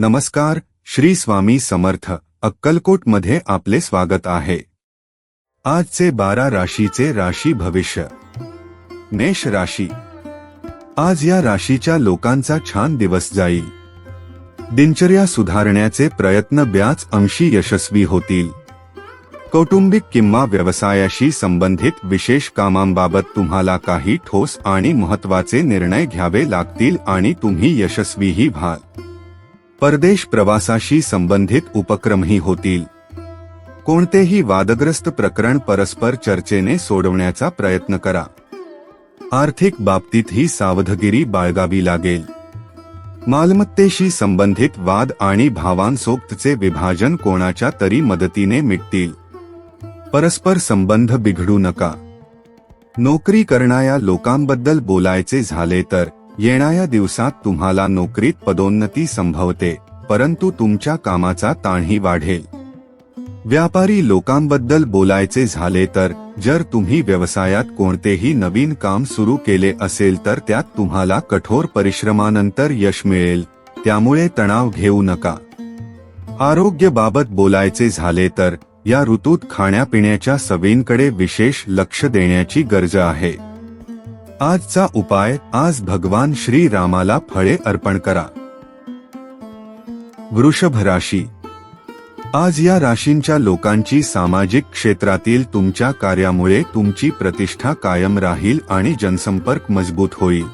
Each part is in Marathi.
नमस्कार श्री स्वामी समर्थ अक्कलकोटमध्ये आपले स्वागत आहे. आजचे बारा राशीचे राशी भविष्य. मेष राशी. आज या राशीच्या लोकांचा छान दिवस जाईल. दिनचर्या सुधारण्याचे प्रयत्न ब्याच अंशी यशस्वी होतील. कौटुंबिक किंवा व्यवसायाशी संबंधित विशेष कामांबाबत तुम्हाला काही ठोस आणि महत्त्वाचे निर्णय घ्यावे लागतील आणि तुम्ही यशस्वीही व्हाल. परदेश प्रवासाशी संबंधित उपक्रमही होतील. कोणतेही वादग्रस्त प्रकरण परस्पर चर्चेने सोडवण्याचा प्रयत्न करा. आर्थिक बाबतीतही सावधगिरी बाळगावी लागेल. मालमत्तेशी संबंधित वाद आणि भावांसोबतचे विभाजन कोणाच्या तरी मदतीने मिटतील. परस्पर संबंध बिघडू नका. नोकरी करणाऱ्या लोकांबद्दल बोलायचे झाले तर येणाऱ्या दिवसात तुम्हाला नोकरीत पदोन्नती संभवते परंतु तुमच्या कामाचा ताणही वाढेल. व्यापारी लोकांबद्दल बोलायचे झाले तर जर तुम्ही व्यवसायात कोणतेही नवीन काम सुरू केले असेल तर त्यात तुम्हाला कठोर परिश्रमानंतर यश मिळेल त्यामुळे तणाव घेऊ नका. आरोग्यबाबत बोलायचे झाले तर या ऋतूत खाण्यापिण्याच्या सवयींकडे विशेष लक्ष देण्याची गरज आहे. आजचा उपाय आज भगवान श्री रामाला फळे अर्पण करा. वृषभ राशी. आज या राशींच्या लोकांची सामाजिक क्षेत्रातील तुमच्या कार्यामुळे तुमची प्रतिष्ठा कायम राहील आणि जनसंपर्क मजबूत होईल.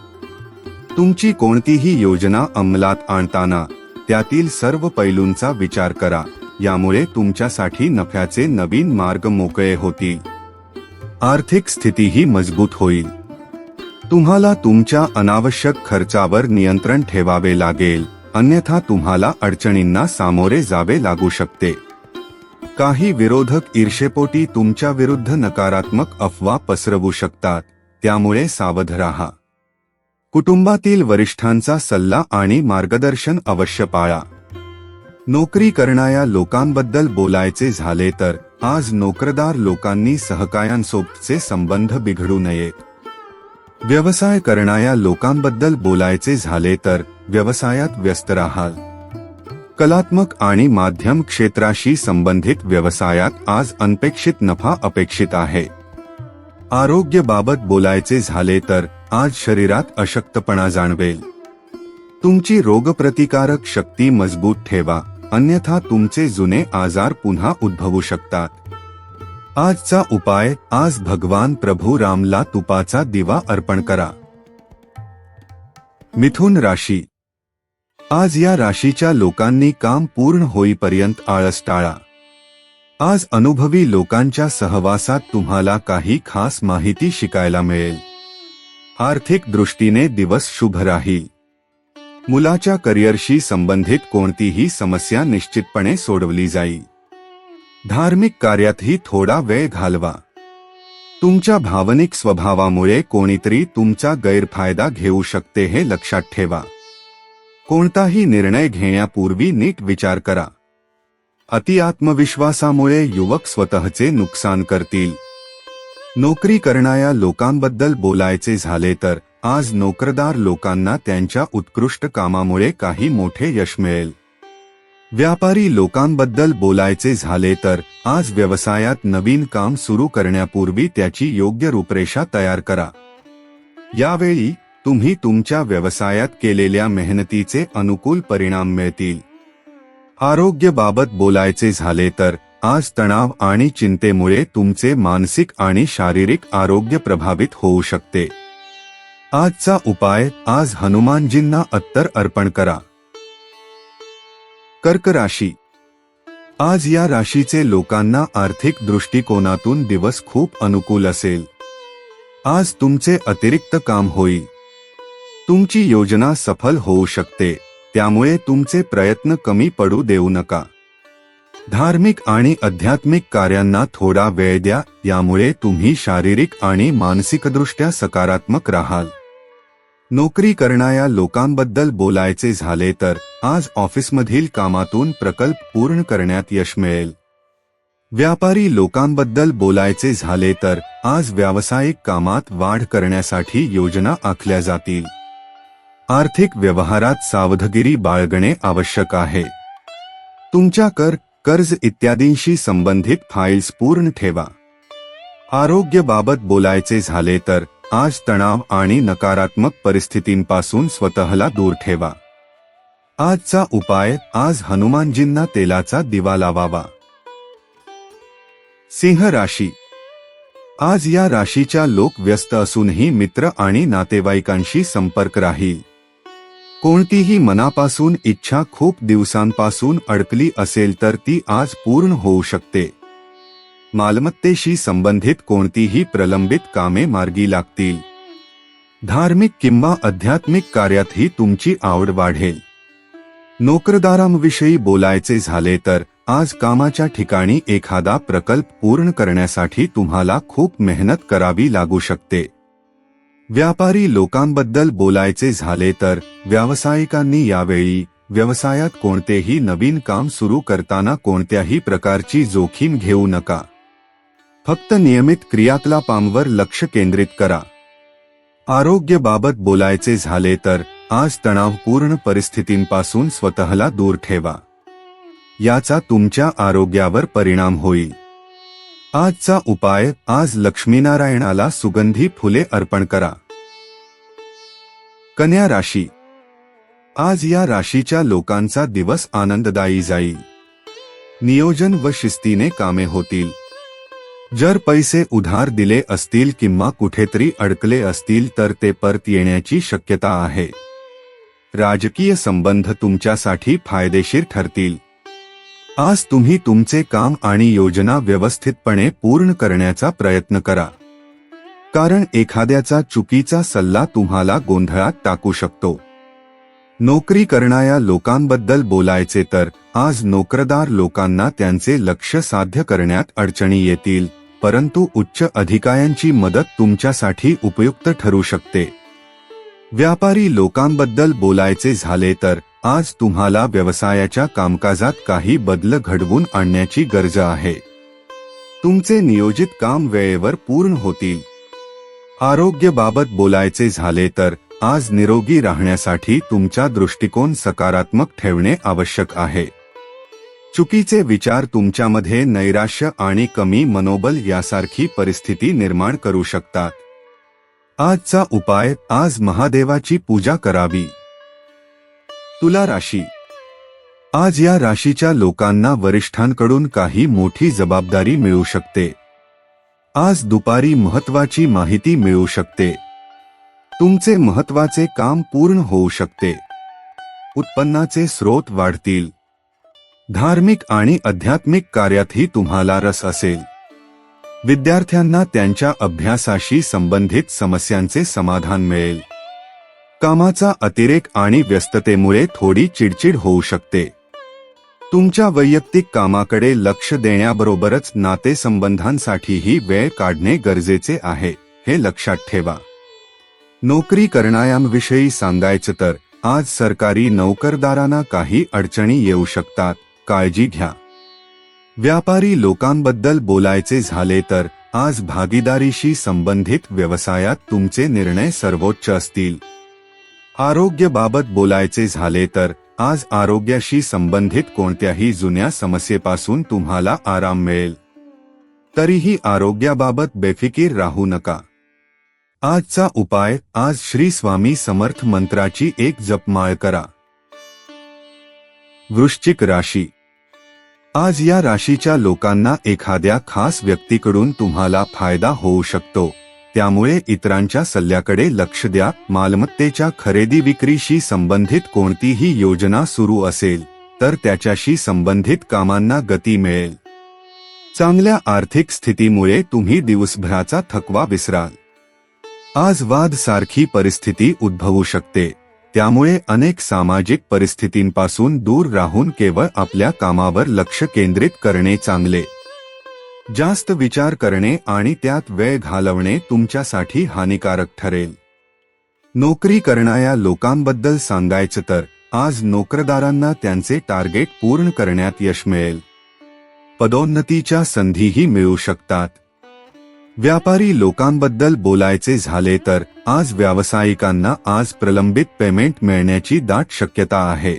तुमची कोणतीही योजना अंमलात आणताना त्यातील सर्व पैलूंचा विचार करा यामुळे तुमच्यासाठी नफ्याचे नवीन मार्ग मोकळे होतील. आर्थिक स्थितीही मजबूत होईल. तुम्हाला तुमच्या अनावश्यक खर्चावर नियंत्रण ठेवावे लागेल. अन्यथा तुम्हाला अडचणींना सामोरे जावे लागू शकते. काही विरोधक ईर्षेपोटी तुमच्या विरुद्ध नकारात्मक अफवा पसरवू शकतात. त्यामुळे सावध राहा. कुटुंबातील वरिष्ठांचा सल्ला आणि मार्गदर्शन अवश्य पाळा. नोकरी करणाऱ्या लोकांबद्दल बोलायचे झाले तर आज नोकरदार लोकांनी सहकायांसोबतचे संबंध बिघडू नयेत. व्यवसाय करणाऱ्या लोकांबद्दल बोलायचे झाले तर व्यवसायात व्यस्त राहाल. कलात्मक आणि माध्यम क्षेत्राशी संबंधित व्यवसायात आज अनपेक्षित नफा अपेक्षित आहे. आरोग्यबाबत बोलायचे झाले तर आज शरीरात अशक्तपणा जाणवेल. तुमची रोगप्रतिकारक शक्ती मजबूत ठेवा अन्यथा तुमचे जुने आजार पुन्हा उद्भवू शकतात. आजचा उपाय आज भगवान प्रभू रामला तुपाचा दिवा अर्पण करा. मिथुन राशी. आज या राशीच्या लोकांनी काम पूर्ण होईपर्यंत आळस टाळा. आज अनुभवी लोकांच्या सहवासात तुम्हाला काही खास माहिती शिकायला मिळेल. आर्थिक दृष्टीने दिवस शुभ राहील मुलाच्या करिअरशी संबंधित कोणतीही समस्या निश्चितपणे सोडवली जाईल धार्मिक कार्यातही थोडा वेळ घालवा. तुमच्या भावनिक स्वभावामुळे कोणीतरी तुमचा गैरफायदा घेऊ शकते हे लक्षात ठेवा. कोणताही निर्णय घेण्यापूर्वी नीट विचार करा. अति आत्मविश्वासामुळे युवक स्वतःचे नुकसान करतील. नोकरी करणाऱ्या लोकांबद्दल बोलायचे झाले तर आज नोकरदार लोकांना त्यांच्या उत्कृष्ट कामामुळे काही मोठे यश मिळेल. व्यापारी लोकांबद्दल बोलायचे झाले तर आज व्यवसायात नवीन काम सुरू करण्यापूर्वी त्याची योग्य रूपरेषा तयार करा. यावेळी तुम्ही तुमच्या व्यवसायात केलेल्या मेहनतीचे अनुकूल परिणाम मिळतील. आरोग्याबाबत बोलायचे झाले तर आज तणाव आणि चिंतेमुळे तुमचे मानसिक आणि शारीरिक आरोग्य प्रभावित होऊ शकते. आजचा उपाय आज हनुमानजींना अत्तर अर्पण करा. कर्क राशी. आज या राशीचे लोकांना आर्थिक दृष्टिकोनातून दिवस खूप अनुकूल असेल. आज तुमचे अतिरिक्त काम होईल. तुमची योजना सफल होऊ शकते. त्यामुळे तुमचे प्रयत्न कमी पडू देऊ नका. धार्मिक आणि आध्यात्मिक कार्यांना थोडा वेळ द्या यामुळे तुम्ही शारीरिक आणि मानसिकदृष्ट्या सकारात्मक राहाल. नोकरी करणाऱ्या लोकांबद्दल बोलायचे झाले तर आज ऑफिसमधील कामातून प्रकल्प पूर्ण करण्यात यश मिळेल. व्यापारी लोकांबद्दल बोलायचे झाले तर आज व्यावसायिक कामात वाढ करण्यासाठी योजना आखल्या जातील. आर्थिक व्यवहारात सावधगिरी बाळगणे आवश्यक आहे. तुमच्या कर कर्ज इत्यादींशी संबंधित फाईल्स पूर्ण ठेवा. आरोग्याबाबत बोलायचे झाले तर आज तणाव आणि नकारात्मक परिस्थितींपासून स्वतःला दूर ठेवा. आजचा उपाय आज हनुमानजींना तेलाचा दिवा लावावा. सिंह राशी. आज या राशीच्या लोक व्यस्त असूनही मित्र आणि नातेवाईकांशी संपर्क राहील. कोणतीही मनापासून इच्छा खूप दिवसांपासून अडकली असेल तर ती आज पूर्ण होऊ शकते. मालमत्तेशी संबंधित कोणतीही प्रलंबित कामे मार्गी लागतील. धार्मिक किंवा आध्यात्मिक कार्यातही तुमची आवड वाढेल. नोकरदारांविषयी बोलायचे झाले तर आज कामाच्या ठिकाणी एखादा प्रकल्प पूर्ण करण्यासाठी तुम्हाला खूप मेहनत करावी लागू शकते. व्यापारी लोकांबद्दल बोलायचे झाले तर व्यावसायिकांनी यावेळी व्यवसायात कोणतेही नवीन काम सुरू करताना कोणत्याही प्रकारची जोखीम घेऊ नका. फक्त नियमित क्रियाकलापांवर लक्ष केंद्रित करा. आरोग्याबाबत बोलायचे झाले तर आज तणावपूर्ण परिस्थितींपासून स्वतःला दूर ठेवा. याचा तुमच्या आरोग्यावर परिणाम होईल. आजचा उपाय आज लक्ष्मीनारायणाला सुगंधी फुले अर्पण करा. कन्या राशी. आज या राशीच्या लोकांचा दिवस आनंददायी जाईल. नियोजन व शिस्तीने कामे होतील. जर पैसे उधार दिले असतील किंवा कुठेतरी अडकले असतील तर ते परत येण्याची शक्यता आहे. राजकीय संबंध तुमच्यासाठी फायदेशीर ठरतील. आज तुम्ही तुमचे काम आणि योजना व्यवस्थितपणे पूर्ण करण्याचा प्रयत्न करा. कारण एखाद्याचा चुकीचा सल्ला तुम्हाला गोंधळात टाकू शकतो. नोकरी करणाऱ्या लोकांबद्दल बोलायचे तर आज नोकरदार लोकांना त्यांचे लक्ष साध्य करण्यात अडचणी येतील. परंतु उच्च अधिकाऱ्यांची मदत तुमच्यासाठी उपयुक्त ठरू शकते. व्यापारी लोकांबद्दल बोलायचे झाले तर आज तुम्हाला व्यवसायाच्या कामकाजात काही बदल घडवून आणण्याची गरज आहे. तुमचे नियोजित काम वेळेवर पूर्ण होतील. आरोग्याबाबत बोलायचे झाले तर आज निरोगी राहण्यासाठी तुमचा दृष्टिकोन सकारात्मक ठेवणे आवश्यक आहे. चुकीचे विचार तुमच्यामध्ये नैराश्य आणि कमी मनोबल यासारखी परिस्थिती निर्माण करू शकतात. आजचा उपाय आज महादेवाची पूजा करावी. तुला राशी. आज या राशीच्या लोकांना वरिष्ठांकडून काही मोठी जबाबदारी मिळू शकते. आज दुपारी महत्वाची माहिती मिळू शकते. तुमचे महत्त्वाचे काम पूर्ण होऊ शकते. उत्पन्नाचे स्रोत वाढतील. धार्मिक आणि आध्यात्मिक कार्यातही तुम्हाला रस असेल. विद्यार्थ्यांना त्यांच्या अभ्यासाशी संबंधित समस्यांचे समाधान मिळेल. कामाचा अतिरेक आणि व्यस्ततेमुळे थोडी चिडचिड होऊ शकते. तुमच्या वैयक्तिक कामाकडे लक्ष देण्याबरोबरच नातेसंबंधांसाठीही वेळ काढणे गरजेचे आहे हे लक्षात ठेवा. नोकरी करणाऱ्यांविषयी सांगायचं तर आज सरकारी नोकरदारांना काही अडचणी येऊ शकतात. काळजी घ्या. व्यापारी लोकांबद्दल बोलायचे झाले तर आज भागीदारीशी संबंधित व्यवसायात तुमचे निर्णय सर्वोच्च असतील. आरोग्यबाबत बोलायचे झाले तर आज आरोग्याशी संबंधित कोणत्याही जुन्या समस्येपासून तुम्हाला आराम मिळेल. तरीही आरोग्याबाबत बेफिकीर राहू नका. आजचा उपाय आज श्री स्वामी समर्थ मंत्राची एक जपमाळ करा. वृश्चिक राशी. आज या राशीच्या लोकांना एखाद्या खास व्यक्तीकडून तुम्हाला फायदा होऊ शकतो. त्यामुळे इतरांच्या सल्ल्याकडे लक्ष द्या. मालमत्तेच्या खरेदी विक्रीशी संबंधित कोणतीही योजना सुरू असेल तर त्याच्याशी संबंधित कामांना गती मिळेल. चांगल्या आर्थिक स्थितीमुळे तुम्ही दिवसभराचा थकवा विसराल. आज वाद सारखी परिस्थिती उद्भवू शकते. त्यामुळे अनेक सामाजिक परिस्थितींपासून दूर राहून केवळ आपल्या कामावर लक्ष केंद्रित करणे चांगले. जास्त विचार करणे आणि त्यात वेळ घालवणे तुमच्यासाठी हानिकारक ठरेल. नोकरी करणाऱ्या लोकांबद्दल सांगायचं तर आज नोकरदारांना त्यांचे टार्गेट पूर्ण करण्यात यश मिळेल. पदोन्नतीच्या संधीही मिळू शकतात. व्यापारी लोकांबद्दल बोलायचे झाले तर आज व्यावसायिकांना आज प्रलंबित पेमेंट मिळण्याची दाट शक्यता आहे.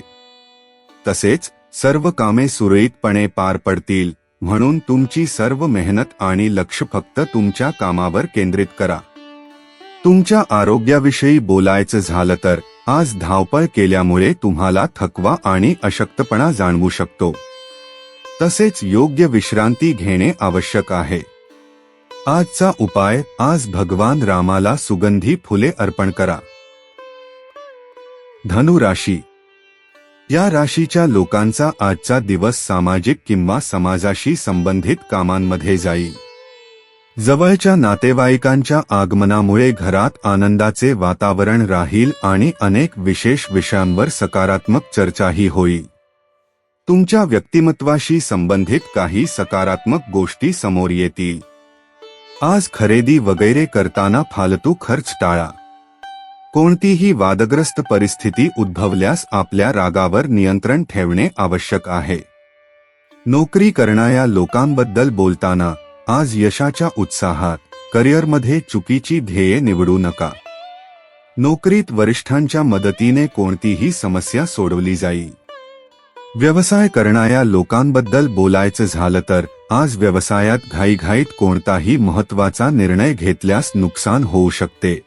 तसेच सर्व कामे सुरळीतपणे पार पडतील म्हणून तुमची सर्व मेहनत आणि लक्ष फक्त तुमच्या कामावर केंद्रित करा. तुमच्या आरोग्याविषयी बोलायचं झालं तर आज धावपळ केल्यामुळे तुम्हाला थकवा आणि अशक्तपणा जाणवू शकतो. तसेच योग्य विश्रांती घेणे आवश्यक आहे. आजचा उपाय आज भगवान रामाला सुगंधी फुले अर्पण करा. धनु राशी. या राशीच्या लोकांचा आजचा दिवस सामाजिक किंवा समाजाशी संबंधित कामांमध्ये जाईल. जवळच्या नातेवाईकांच्या आगमनामुळे घरात आनंदाचे वातावरण राहील आणि अनेक विशेष विषयांवर सकारात्मक चर्चाही होईल. तुमच्या व्यक्तिमत्वाशी संबंधित काही सकारात्मक गोष्टी समोर येतील. आज खरेदी वगैरे करताना फालतू खर्च टाळा. कोणतीही वादग्रस्त परिस्थिती उद्भवल्यास आपल्या रागावर नियंत्रण ठेवणे आवश्यक आहे. नोकरी करणाऱ्या लोकांबद्दल बोलताना आज यशाच्या उत्साहात करिअरमध्ये चुकीची ध्येये निवडू नका. नोकरीत वरिष्ठांच्या मदतीने कोणतीही समस्या सोडवली जाईल व्यवसाय करणाऱ्या लोकांबद्दल बोलायचं झालं तर आज व्यवसायात घाईघाईत कोणताही महत्त्वाचा निर्णय घेतल्यास नुकसान होऊ शकते.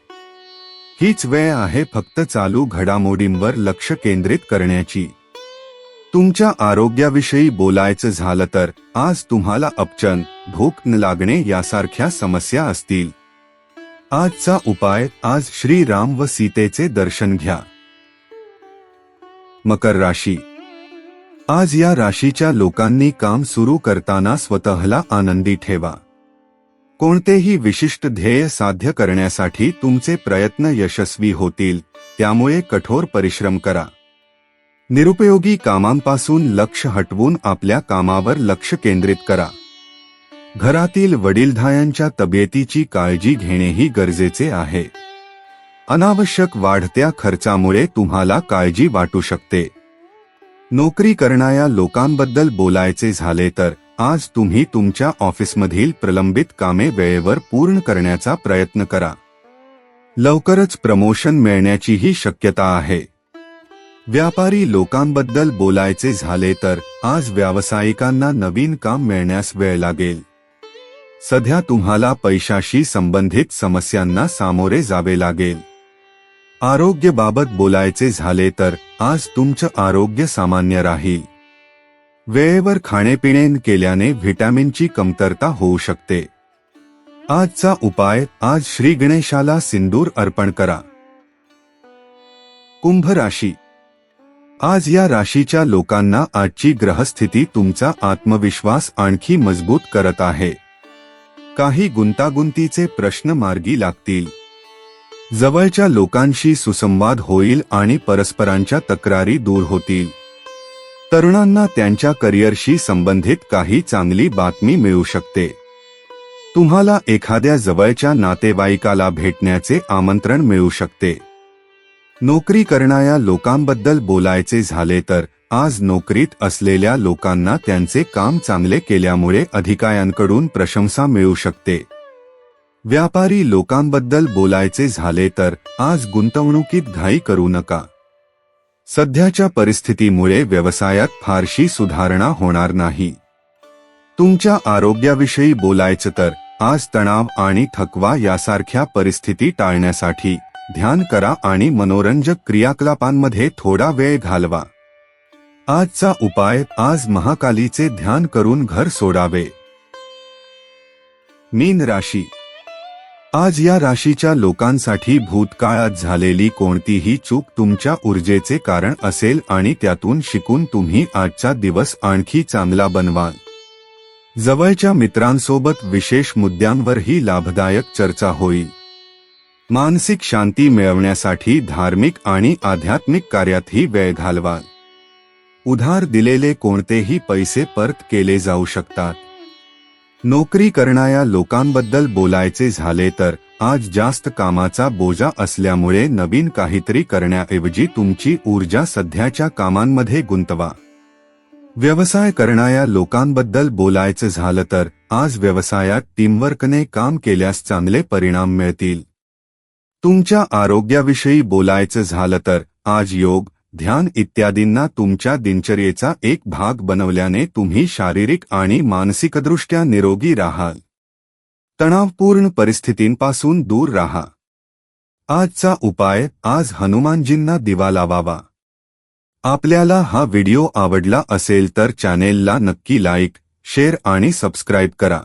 हीच वेळ आहे फक्त चालू घडामोडींवर लक्ष केंद्रित करण्याची. तुमच्या आरोग्याविषयी बोलायचं झालं तर आज तुम्हाला अपचन भूक न लागणे यासारख्या समस्या असतील. आजचा उपाय आज श्रीराम व सीतेचे दर्शन घ्या. मकर राशी आज या राशीच्या लोकांनी काम सुरू करताना स्वतःला आनंदी ठेवा. कोणतेही विशिष्ट ध्येय साध्य करण्यासाठी तुमचे प्रयत्न यशस्वी होतील त्यामुळे कठोर परिश्रम करा. निरुपयोगी कामांपासून लक्ष हटवून आपल्या कामावर लक्ष केंद्रित करा. घरातील वडीलधायांच्या तब्येतीची काळजी घेणेही गरजेचे आहे. अनावश्यक वाढत्या खर्चामुळे तुम्हाला काळजी वाटू शकते. नोकरी करणाऱ्या लोकांबद्दल बोलायचे झाले तर आज तुम्ही तुमच्या ऑफिसमधील प्रलंबित कामे वेळेवर पूर्ण करण्याचा प्रयत्न करा. लवकरच प्रमोशन मिळण्याचीही शक्यता आहे. व्यापारी लोकांबद्दल बोलायचे झाले तर आज व्यावसायिकांना नवीन काम मिळण्यास वेळ लागेल. सध्या तुम्हाला पैशाशी संबंधित समस्यांना सामोरे जावे लागेल. आरोग्यबाबत बोलायचे झाले तर आज तुमचं आरोग्य सामान्य राहील. वेळेवर खाणेपिणे केल्याने व्हिटॅमिनची कमतरता होऊ शकते. आजचा उपाय आज श्री गणेशाला सिंदूर अर्पण करा. कुंभ राशी. आज या राशीच्या लोकांना आजची ग्रहस्थिती तुमचा आत्मविश्वास आणखी मजबूत करत आहे. काही गुंतागुंतीचे प्रश्न मार्गी लागतील. जवळच्या लोकांशी सुसंवाद होईल आणि परस्परांच्या तक्रारी दूर होतील. तरुणांना त्यांच्या करिअरशी संबंधित काही चांगली बातमी मिळू शकते. तुम्हाला एखाद्या जवळच्या नातेवाईकाला भेटण्याचे आमंत्रण मिळू शकते. नोकरी करणाऱ्या लोकांबद्दल बोलायचे झाले तर आज नोकरीत असलेल्या लोकांना त्यांचे काम चांगले केल्यामुळे अधिकाऱ्यांकडून प्रशंसा मिळू शकते. व्यापारी लोकांबद्दल बोलायचे झाले तर आज गुंतवणुकीत घाई करू नका. सध्याच्या परिस्थितीमुळे व्यवसायात फारशी सुधारणा होणार नाही. तुमच्या आरोग्याविषयी बोलायचं तर आज तणाव आणि थकवा यासारख्या परिस्थिती टाळण्यासाठी ध्यान करा आणि मनोरंजक क्रियाकलापांमध्ये थोडा वेळ घालवा. आजचा उपाय आज महाकालीचे ध्यान करून घर सोडावे. मीन राशी आज या राशीच्या लोकांसाठी भूतकाळात झालेली कोणतीही चूक तुमच्या ऊर्जेचे कारण असेल आणि त्यातून शिकून तुम्ही आजचा दिवस आणखी चांगला बनवाल. जवळच्या मित्रांसोबत विशेष मुद्द्यांवरही लाभदायक चर्चा होईल. मानसिक शांती मिळवण्यासाठी धार्मिक आणि आध्यात्मिक कार्यातही वेळ घालवाल. उधार दिलेले कोणतेही पैसे परत केले जाऊ शकतात. नोकरी करणाऱ्या लोकांबद्दल बोलायचे झाले तर आज जास्त कामाचा बोजा असल्यामुळे नवीन काहीतरी करण्याऐवजी तुमची ऊर्जा सध्याच्या कामांमध्ये गुंतवा. व्यवसाय करणाऱ्या लोकांबद्दल बोलायचं झालं तर आज व्यवसायात टीमवर्कने काम केल्यास चांगले परिणाम मिळतील. तुमच्या आरोग्याविषयी बोलायचं झालं तर आज योग ध्यान इत्यादींना तुमच्या दिनचर्येचा एक भाग बनवल्याने तुम्ही शारीरिक आणि मानसिकदृष्ट्या निरोगी राहाल. तणावपूर्ण परिस्थितींपासून दूर राहा. आजचा उपाय आज हनुमानजींना दिवा लावावा. आपल्याला हा व्हिडिओ आवडला असेल तर चॅनेलला नक्की लाईक शेअर आणि सबस्क्राईब करा.